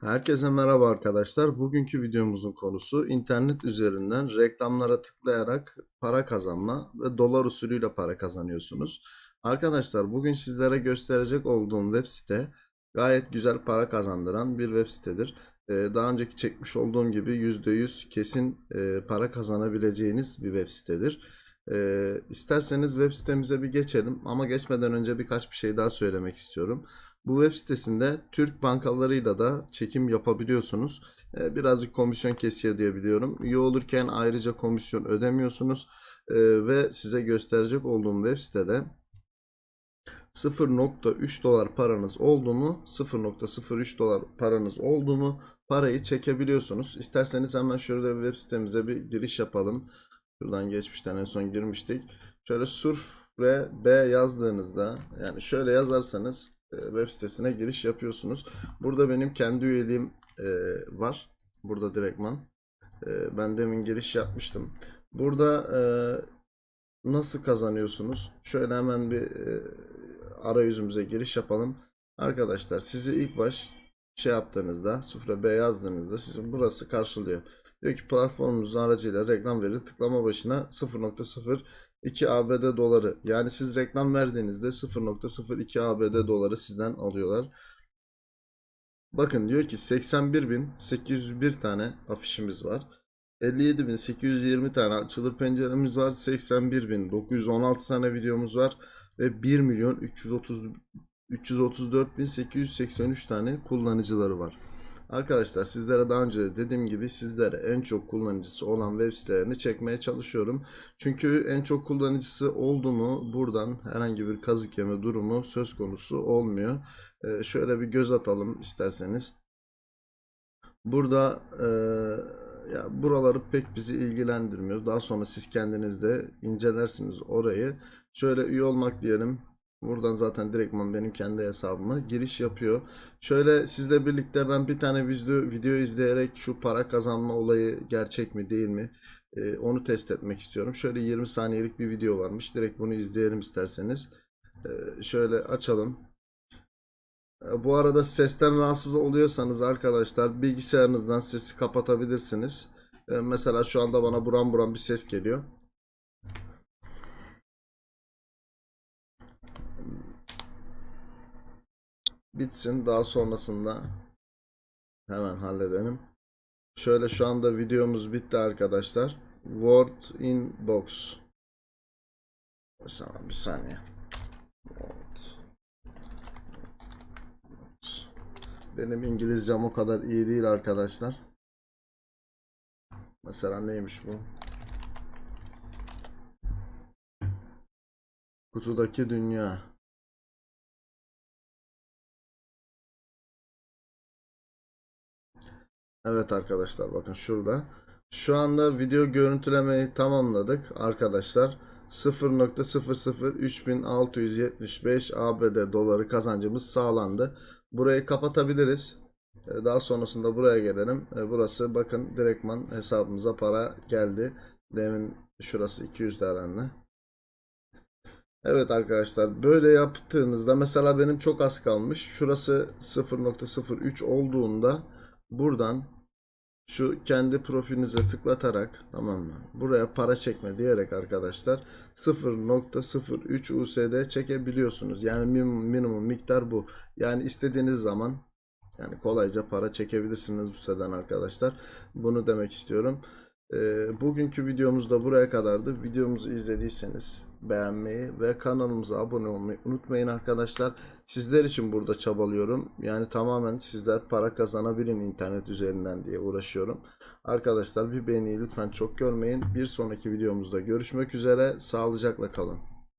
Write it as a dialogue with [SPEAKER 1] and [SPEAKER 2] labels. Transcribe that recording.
[SPEAKER 1] Herkese merhaba arkadaşlar. Bugünkü videomuzun konusu internet üzerinden reklamlara tıklayarak para kazanma ve dolar usulüyle para kazanıyorsunuz. Arkadaşlar bugün sizlere gösterecek olduğum web site gayet güzel para kazandıran bir web sitedir. Ee, Daha önceki çekmiş olduğum gibi %100 kesin e, para kazanabileceğiniz bir web sitedir. Ee, İsterseniz web sitemize bir geçelim ama geçmeden önce birkaç bir şey daha söylemek istiyorum. Bu web sitesinde Türk bankalarıyla da çekim yapabiliyorsunuz. Ee, birazcık komisyon kesiyor diye biliyorum. Üye olurken ayrıca komisyon ödemiyorsunuz. Ee, ve size gösterecek olduğum web sitede 0.3 dolar paranız oldu mu 0.03 dolar paranız oldu mu parayı çekebiliyorsunuz. İsterseniz hemen şöyle web sitemize bir giriş yapalım. Şuradan geçmişten en son girmiştik. Şöyle surf ve B yazdığınızda yani şöyle yazarsanız e, web sitesine giriş yapıyorsunuz. Burada benim kendi üyeliğim e, var. Burada direktman. E, ben demin giriş yapmıştım. Burada nasıl kazanıyorsunuz? Şöyle hemen bir arayüzümüze giriş yapalım. Arkadaşlar sizi ilk baş şey yaptığınızda sufre B yazdığınızda sizin burası karşılıyor. Diyor ki platformumuzun aracıyla reklam veri tıklama başına 0.02 ABD doları. Yani siz reklam verdiğinizde 0.02 ABD doları sizden alıyorlar. Bakın diyor ki 81.801 tane afişimiz var. 57.820 tane açılır penceremiz var. 81.916 tane videomuz var. Ve 1 milyon 330 334.883 tane kullanıcıları var. Arkadaşlar sizlere daha önce de dediğim gibi sizlere en çok kullanıcısı olan web sitelerini çekmeye çalışıyorum. Çünkü en çok kullanıcısı oldu mu buradan herhangi bir kazık yeme durumu söz konusu olmuyor. Ee, şöyle bir göz atalım isterseniz. Burada e, ya buraları pek bizi ilgilendirmiyor. Daha sonra siz kendiniz de incelersiniz orayı. Şöyle üye olmak diyelim. Buradan zaten direktman benim kendi hesabıma giriş yapıyor. Şöyle sizle birlikte ben bir tane video, video izleyerek şu para kazanma olayı gerçek mi değil mi e, onu test etmek istiyorum. Şöyle 20 saniyelik bir video varmış. Direkt bunu izleyelim isterseniz. E, şöyle açalım. E, Bu arada sesten rahatsız oluyorsanız arkadaşlar bilgisayarınızdan sesi kapatabilirsiniz. Mesela şu anda bana buram buram bir ses geliyor. Bitsin daha sonrasında hemen halledelim. Şöyle şu anda videomuz bitti arkadaşlar. Word inbox. Mesela bir saniye. Word. Benim İngilizcem o kadar iyi değil arkadaşlar. Mesela neymiş bu? Kutudaki dünya. Evet arkadaşlar bakın şurada. Şu anda video görüntülemeyi tamamladık arkadaşlar. 0.003675 ABD doları kazancımız sağlandı. Burayı kapatabiliriz. Ee, Daha sonrasında buraya gelelim. Ee, Burası bakın direktman hesabımıza para geldi. Demin şurası 200 herhalde. Evet arkadaşlar böyle yaptığınızda mesela benim çok az kalmış. Şurası 0.03 olduğunda buradan şu kendi profilinize tıklatarak tamam mı? Buraya para çekme diyerek arkadaşlar 0.03 USD çekebiliyorsunuz. Yani minimum, minimum miktar bu. Yani istediğiniz zaman yani kolayca para çekebilirsiniz bu siteden arkadaşlar. Bunu demek istiyorum. Ee, bugünkü videomuz da buraya kadardı. Videomuzu izlediyseniz beğenmeyi ve kanalımıza abone olmayı unutmayın arkadaşlar. Sizler için burada çabalıyorum. Yani tamamen sizler para kazanabilin internet üzerinden diye uğraşıyorum. Arkadaşlar bir beğeniyi lütfen çok görmeyin. Bir sonraki videomuzda görüşmek üzere. Sağlıcakla kalın.